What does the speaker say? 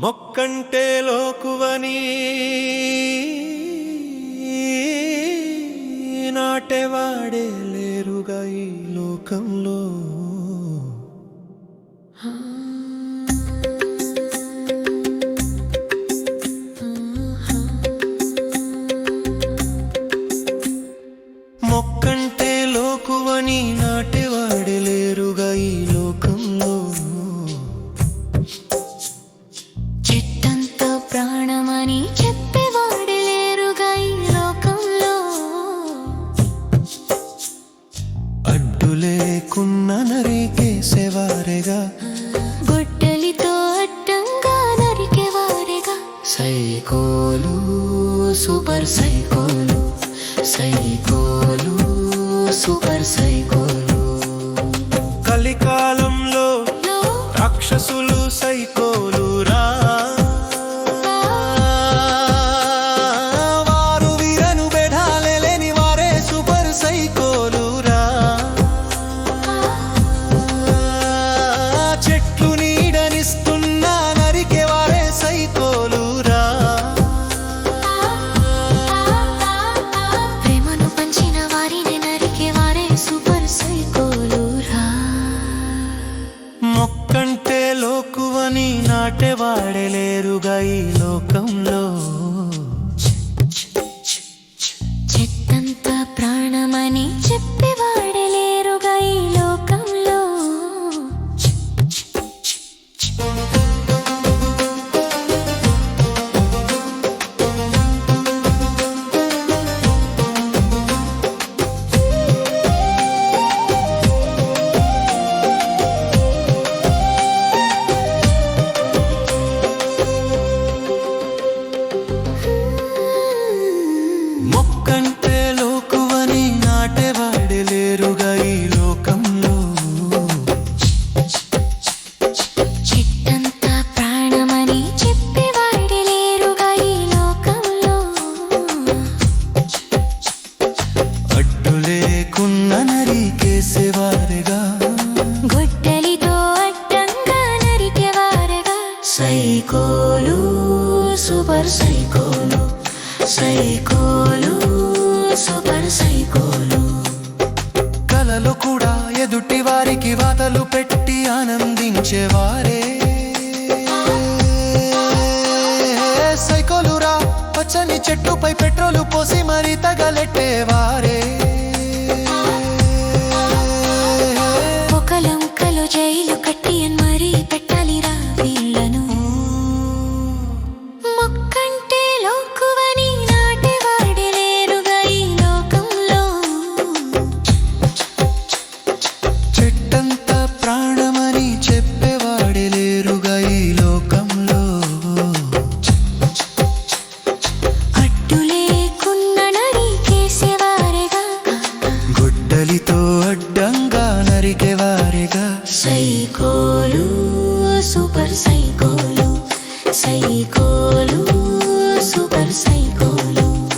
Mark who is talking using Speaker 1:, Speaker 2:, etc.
Speaker 1: మొక్కంటే లోకువని నాటేవాడే లేరుగా ఈ లోకంలో. మొక్కంటే లోకువని నాటేవాడే లేరుగా ఈ లోకంలో. నరికేసేవారేగా
Speaker 2: గొడ్డలితో అడ్డంగా నరికేవారేగా.
Speaker 3: సైకోలు సూపర్ సైకోలు సైకోలు సూపర్ సైకోలు.
Speaker 1: కలికాలంలో రాక్షసులు లోకువని నాటేవాడే ఈ లేకున్న నరికేసేవారుగా
Speaker 2: గొడ్డలితో అడ్డంగా నరికేవారుగా
Speaker 3: సైకోలు సూపర్ సైకోలు. సైకోలు సూపర్ సైకోలు.
Speaker 1: కలలో కూడా ఎదుటి వారికి వాతలు పెట్టి ఆనందించేవారే. సైకోలురా పచ్చని చెట్టుపై పెట్రోలు పోసి మరీ తగలెట్టేవారే.
Speaker 2: వారికి వారిగా.
Speaker 1: సైకోలు సూపర్ సైకోలు.
Speaker 3: సైకోలు సూపర్ సైకోలు.